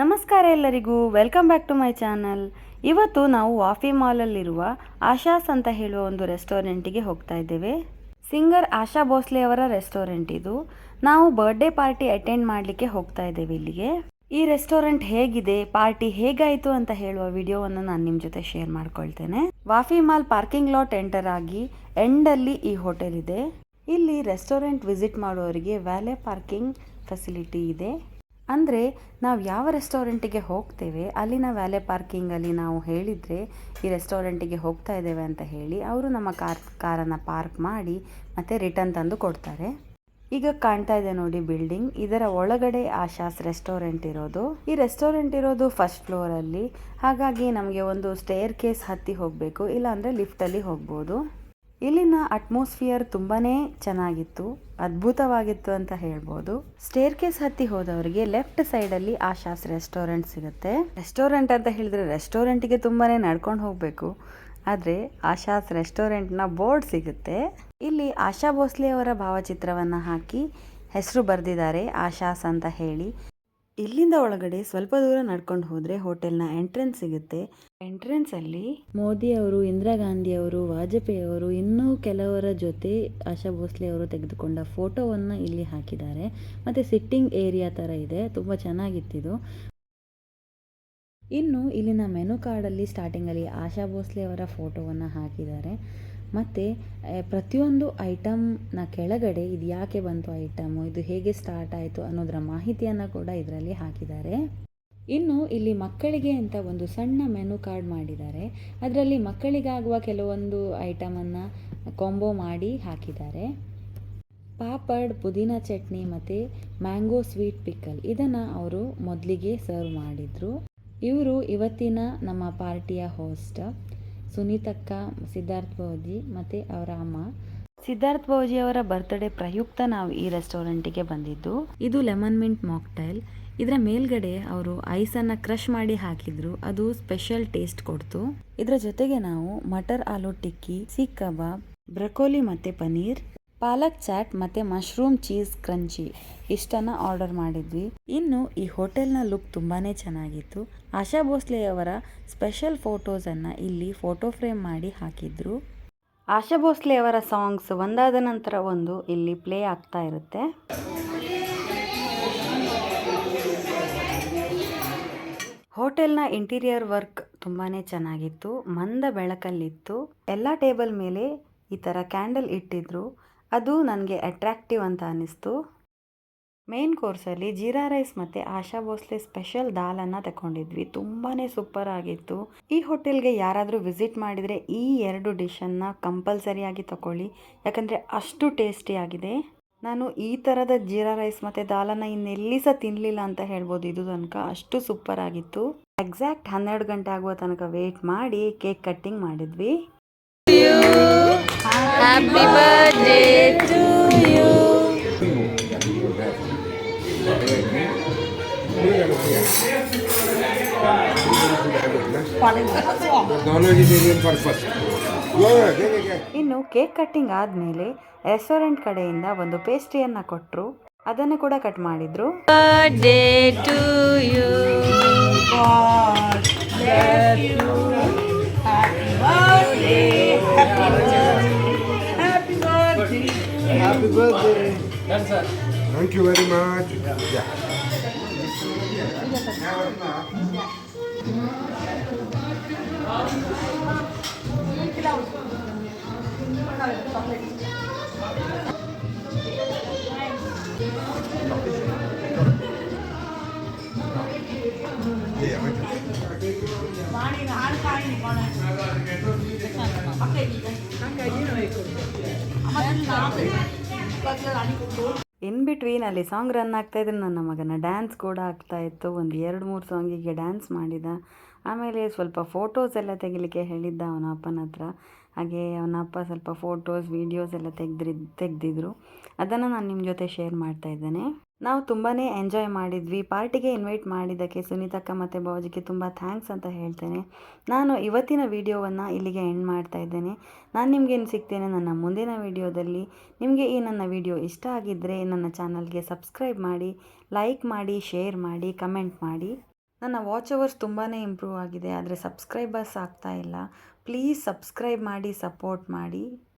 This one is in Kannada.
ನಮಸ್ಕಾರ ಎಲ್ಲರಿಗೂ. Welcome back to my channel ಇವತ್ತು ನಾವು ವಾಫಿ ಮಾಲಲ್ಲಿರುವ ಆಶಾಸ್ ಅಂತ ಹೇಳುವ ಒಂದು ರೆಸ್ಟೋರೆಂಟಿಗೆ ಹೋಗ್ತಾ ಇದ್ದೇವೆ. ಸಿಂಗರ್ ಆಶಾ ಭೋಸ್ಲೆ ಅವರ ರೆಸ್ಟೋರೆಂಟ್ ಇದು. ನಾವು ಬರ್ಡೇ ಪಾರ್ಟಿ ಅಟೆಂಡ್ ಮಾಡಲಿಕ್ಕೆ ಹೋಗ್ತಾ ಇದ್ದೇವೆ ಇಲ್ಲಿಗೆ. ಈ ರೆಸ್ಟೋರೆಂಟ್ ಹೇಗಿದೆ ಪಾರ್ಟಿ ಹೇಗಾಯಿತು ಅಂತ ಹೇಳುವ ವಿಡಿಯೋವನ್ನು ನಾನು ನಿಮ್ಮ ಜೊತೆ share ಮಾಡ್ಕೊಳ್ತೇನೆ. Wafi mall parking lot enter ಆಗಿ ಎಂಡಲ್ಲಿ ಈ ಹೋಟೆಲ್ ಇದೆ. ಇಲ್ಲಿ ರೆಸ್ಟೋರೆಂಟ್ ವಿಸಿಟ್ ಮಾಡುವವರಿಗೆ ವ್ಯಾಲೆ ಪಾರ್ಕಿಂಗ್ ಫೆಸಿಲಿಟಿ ಇದೆ. ಅಂದರೆ ನಾವು ಯಾವ ರೆಸ್ಟೋರೆಂಟಿಗೆ ಹೋಗ್ತೇವೆ, ಅಲ್ಲಿನ ವ್ಯಾಲೆ ಪಾರ್ಕಿಂಗಲ್ಲಿ ನಾವು ಹೇಳಿದರೆ ಈ ರೆಸ್ಟೋರೆಂಟಿಗೆ ಹೋಗ್ತಾ ಇದ್ದೇವೆ ಅಂತ ಹೇಳಿ ಅವರು ನಮ್ಮ ಕಾರ್, ಕಾರನ್ನು ಪಾರ್ಕ್ ಮಾಡಿ ಮತ್ತೆ ರಿಟರ್ನ್ ತಂದು ಕೊಡ್ತಾರೆ. ಈಗ ಕಾಣ್ತಾ ಇದೆ ನೋಡಿ ಬಿಲ್ಡಿಂಗ್ ಇದರ ಒಳಗಡೆ ಆಶಾಸ್ ರೆಸ್ಟೋರೆಂಟ್ ಇರೋದು. ಈ ರೆಸ್ಟೋರೆಂಟ್ ಇರೋದು ಫಸ್ಟ್ ಫ್ಲೋರಲ್ಲಿ ಹಾಗಾಗಿ ನಮಗೆ ಒಂದು ಸ್ಟೇರ್ ಕೇಸ್ ಹತ್ತಿ ಹೋಗಬೇಕು, ಇಲ್ಲಾಂದರೆ ಲಿಫ್ಟಲ್ಲಿ ಹೋಗ್ಬೋದು. ಇಲ್ಲಿನ ಅಟ್ಮಾಸ್ಫಿಯರ್ ತುಂಬಾನೇ ಚೆನ್ನಾಗಿತ್ತು, ಅದ್ಭುತವಾಗಿತ್ತು ಅಂತ ಹೇಳ್ಬೋದು. ಸ್ಟೇರ್ ಕೇಸ್ ಹತ್ತಿ ಹೋದವರಿಗೆ ಲೆಫ್ಟ್ ಸೈಡ್ ಅಲ್ಲಿ ಆಶಾಸ್ ರೆಸ್ಟೋರೆಂಟ್ ಸಿಗುತ್ತೆ. ರೆಸ್ಟೋರೆಂಟ್ ಅಂತ ಹೇಳಿದ್ರೆ ರೆಸ್ಟೋರೆಂಟ್ಗೆ ತುಂಬಾನೇ ನಡ್ಕೊಂಡು ಹೋಗ್ಬೇಕು. ಆದ್ರೆ ಆಶಾಸ್ ರೆಸ್ಟೋರೆಂಟ್ನ ಬೋರ್ಡ್ ಸಿಗುತ್ತೆ. ಇಲ್ಲಿ ಆಶಾ ಭೋಸ್ಲೆ ಅವರ ಭಾವಚಿತ್ರವನ್ನ ಹಾಕಿ ಹೆಸರು ಬರೆದಿದ್ದಾರೆ ಆಶಾಸ್ ಅಂತ ಹೇಳಿ. ಇಲ್ಲಿಂದ ಒಳಗಡೆ ಸ್ವಲ್ಪ ದೂರ ನಡ್ಕೊಂಡು ಹೋದ್ರೆ ಹೋಟೆಲ್ನ ಎಂಟ್ರೆನ್ಸ್ ಸಿಗುತ್ತೆ. ಎಂಟ್ರೆನ್ಸ್ ಅಲ್ಲಿ ಮೋದಿ ಅವರು ಇಂದಿರಾ ಗಾಂಧಿ ಅವರು ವಾಜಪೇಯಿ ಅವರು ಇನ್ನೂ ಕೆಲವರ ಜೊತೆ ಆಶಾ ಭೋಸ್ಲೆ ಅವರು ತೆಗೆದುಕೊಂಡ ಫೋಟೋವನ್ನ ಇಲ್ಲಿ ಹಾಕಿದ್ದಾರೆ. ಮತ್ತೆ ಸಿಟ್ಟಿಂಗ್ ಏರಿಯಾ ತರ ಇದೆ, ತುಂಬಾ ಚೆನ್ನಾಗಿತ್ತಿದು ಇನ್ನು ಇಲ್ಲಿನ ಮೆನು ಕಾರ್ಡಲ್ಲಿ ಸ್ಟಾರ್ಟಿಂಗಲ್ಲಿ ಆಶಾ ಭೋಸ್ಲೆ ಅವರ ಫೋಟೋವನ್ನು ಹಾಕಿದ್ದಾರೆ. ಮತ್ತು ಪ್ರತಿಯೊಂದು ಐಟಮ್ನ ಕೆಳಗಡೆ ಇದು ಯಾಕೆ ಬಂತು ಐಟಮು ಇದು ಹೇಗೆ ಸ್ಟಾರ್ಟ್ ಆಯಿತು ಅನ್ನೋದರ ಮಾಹಿತಿಯನ್ನು ಕೂಡ ಇದರಲ್ಲಿ ಹಾಕಿದ್ದಾರೆ. ಇನ್ನು ಇಲ್ಲಿ ಮಕ್ಕಳಿಗೆ ಅಂತ ಒಂದು ಸಣ್ಣ ಮೆನು ಕಾರ್ಡ್ ಮಾಡಿದ್ದಾರೆ. ಅದರಲ್ಲಿ ಮಕ್ಕಳಿಗಾಗುವ ಕೆಲವೊಂದು ಐಟಮನ್ನು ಕೊಂಬೋ ಮಾಡಿ ಹಾಕಿದ್ದಾರೆ. ಪಾಪಡ್, ಪುದೀನ ಚಟ್ನಿ ಮತ್ತು ಮ್ಯಾಂಗೋ ಸ್ವೀಟ್ ಪಿಕ್ಕಲ್ ಇದನ್ನು ಅವರು ಮೊದಲಿಗೆ ಸರ್ವ್ ಮಾಡಿದರು. ಇವರು ಇವತ್ತಿನ ನಮ್ಮ ಪಾರ್ಟಿಯ ಹೋಸ್ಟ್ ಸುನೀತಕ್ಕ ಸಿದ್ಧಾರ್ಥ್ ಬೌಜಿ ಮತ್ತು ಅವರ ಅಮ್ಮ. ಸಿದ್ಧಾರ್ಥ ಭೋಜಿ ಅವರ ಬರ್ತ್ಡೇ ಪ್ರಯುಕ್ತ ನಾವು ಈ ರೆಸ್ಟೋರೆಂಟಿಗೆ ಬಂದಿದ್ದು. ಇದು ಲೆಮನ್ ಮಿಂಟ್ ಮಾಕ್ಟೈಲ್ ಇದರ ಮೇಲ್ಗಡೆ ಅವರು ಐಸನ್ನು ಕ್ರಷ್ ಮಾಡಿ ಹಾಕಿದ್ರು. ಅದು ಸ್ಪೆಷಲ್ ಟೇಸ್ಟ್ ಕೊಡ್ತು. ಇದರ ಜೊತೆಗೆ ನಾವು ಮಟರ್ ಆಲೂ ಟಿಕ್ಕಿ ಸೀಖ್ ಕಬಾಬ್, ಬ್ರಕೋಲಿ ಮತ್ತು ಪನೀರ್ ಪಾಲಕ್ ಚಾಟ್ ಮತ್ತು ಮಶ್ರೂಮ್ ಚೀಸ್ ಕ್ರಂಚಿ ಇಷ್ಟನ್ನು ಆರ್ಡರ್ ಮಾಡಿದ್ವಿ. ಇನ್ನು ಈ ಹೋಟೆಲ್ನ ಲುಕ್ ತುಂಬಾ ಚೆನ್ನಾಗಿತ್ತು. ಆಶಾ ಭೋಸ್ಲೆಯವರ ಸ್ಪೆಷಲ್ ಫೋಟೋಸನ್ನು ಇಲ್ಲಿ ಫೋಟೋ ಫ್ರೇಮ್ ಮಾಡಿ ಹಾಕಿದ್ರು. ಆಶಾ ಭೋಸ್ಲೆಯವರ ಸಾಂಗ್ಸ್ ಒಂದಾದ ನಂತರ ಒಂದು ಇಲ್ಲಿ ಪ್ಲೇ ಆಗ್ತಾ ಇರುತ್ತೆ. ಹೋಟೆಲ್ನ ಇಂಟೀರಿಯರ್ ವರ್ಕ್ ತುಂಬಾ ಚೆನ್ನಾಗಿತ್ತು. ಮಂದ ಬೆಳಕಲ್ಲಿತ್ತು. ಎಲ್ಲ ಟೇಬಲ್ ಮೇಲೆ ಈ ಥರ ಕ್ಯಾಂಡಲ್ ಇಟ್ಟಿದ್ರು. ಅದು ನನಗೆ ಅಟ್ರಾಕ್ಟಿವ್ ಅಂತ ಅನ್ನಿಸ್ತು. ಮೇನ್ ಕೋರ್ಸಲ್ಲಿ ಜೀರಾ ರೈಸ್ ಮತ್ತು ಆಶಾ ಭೋಸ್ಲೆ ಸ್ಪೆಷಲ್ ದಾಲನ್ನು ತಗೊಂಡಿದ್ವಿ. ತುಂಬಾ ಸೂಪರ್ ಆಗಿತ್ತು. ಈ ಹೋಟೆಲ್ಗೆ ಯಾರಾದರೂ ವಿಸಿಟ್ ಮಾಡಿದರೆ ಈ ಎರಡು ಡಿಶನ್ನ ಕಂಪಲ್ಸರಿಯಾಗಿ ತಗೊಳ್ಳಿ ಯಾಕಂದರೆ ಅಷ್ಟು ಟೇಸ್ಟಿಯಾಗಿದೆ ನಾನು ಈ ಥರದ ಜೀರಾ ರೈಸ್ ಮತ್ತು ದಾಲನ್ನು ಇನ್ನೆಲ್ಲಿ ಸಹ ತಿನ್ನಲಿಲ್ಲ ಅಂತ ಹೇಳ್ಬೋದು ಇದು ತನಕ. ಅಷ್ಟು ಸೂಪರ್ ಆಗಿತ್ತು. ಎಕ್ಸಾಕ್ಟ್ ಹನ್ನೆರಡು ಗಂಟೆ ಆಗುವ ತನಕ ವೇಟ್ ಮಾಡಿ ಕೇಕ್ ಕಟ್ಟಿಂಗ್ ಮಾಡಿದ್ವಿ. ಇನ್ನು ಕೇಕ್ ಕಟ್ಟಿಂಗ್ ಆದ್ಮೇಲೆ ರೆಸ್ಟೋರೆಂಟ್ ಕಡೆಯಿಂದ ಒಂದು ಪೇಸ್ಟ್ರಿಯನ್ನ ಕೊಟ್ಟರು ಅದನ್ನು ಕೂಡ ಕಟ್ ಮಾಡಿದ್ರು. Day to you you Birthday. Yes, sir. Thank you very much. Yeah. ಮಾಡಿ ಹಾಲು ಕಾಯಿ ಇನ್ ಬಿಟ್ವೀನ್ ಅಲ್ಲಿ ಸಾಂಗ್ ರನ್ ಆಗ್ತಾ ಇದ್ರೆ ನನ್ನ ಮಗನ ಡ್ಯಾನ್ಸ್ ಕೂಡ ಆಗ್ತಾ ಇತ್ತು. ಒಂದು ಎರಡು ಮೂರು ಸಾಂಗಿಗೆ ಡ್ಯಾನ್ಸ್ ಮಾಡಿದ. ಆಮೇಲೆ ಸ್ವಲ್ಪ ಫೋಟೋಸ್ ಎಲ್ಲ ತೆಗಿಲಿಕ್ಕೆ ಹೇಳಿದ್ದ ಅವನ ಅಪ್ಪನ ಹತ್ರ. ಹಾಗೆ ಅವನ ಅಪ್ಪ ಸ್ವಲ್ಪ ಫೋಟೋಸ್ ವೀಡಿಯೋಸ್ ಎಲ್ಲ ತೆಗೆದ್ರಿ ತೆಗೆದಿದ್ರು. ಅದನ್ನು ನಾನು ನಿಮ್ಮ ಜೊತೆ ಶೇರ್ ಮಾಡ್ತಾ ಇದ್ದೇನೆ. ನಾವು ತುಂಬಾ ಎಂಜಾಯ್ ಮಾಡಿದ್ವಿ. ಪಾರ್ಟಿಗೆ ಇನ್ವೈಟ್ ಮಾಡಿದ್ದಕ್ಕೆ ಸುನೀತಕ್ಕ ಮತ್ತು ಬಾಜಿಗೆ ತುಂಬ ಥ್ಯಾಂಕ್ಸ್ ಅಂತ ಹೇಳ್ತೇನೆ. ನಾನು ಇವತ್ತಿನ ವಿಡಿಯೋವನ್ನು ಇಲ್ಲಿಗೆ ಎಂಡ್ ಮಾಡ್ತಾ ಇದ್ದೇನೆ. ನಾನು ನಿಮಗೇನು ಸಿಗ್ತೇನೆ? ನನ್ನ ಮುಂದಿನ ವಿಡಿಯೋದಲ್ಲಿ ನಿಮಗೆ ಈ ನನ್ನ ವಿಡಿಯೋ ಇಷ್ಟ ಆಗಿದ್ದರೆ ನನ್ನ ಚಾನಲ್ಗೆ ಸಬ್ಸ್ಕ್ರೈಬ್ ಮಾಡಿ ಲೈಕ್ ಮಾಡಿ ಶೇರ್ ಮಾಡಿ ಕಮೆಂಟ್ ಮಾಡಿ. ನನ್ನ ವಾಚ್ ಅವರ್ಸ್ ತುಂಬಾ ಇಂಪ್ರೂವ್ ಆಗಿದೆ. ಆದರೆ ಸಬ್ಸ್ಕ್ರೈಬರ್ಸ್ ಆಗ್ತಾ ಇಲ್ಲ. ಪ್ಲೀಸ್ ಸಬ್ಸ್ಕ್ರೈಬ್ ಮಾಡಿ ಸಪೋರ್ಟ್ ಮಾಡಿ.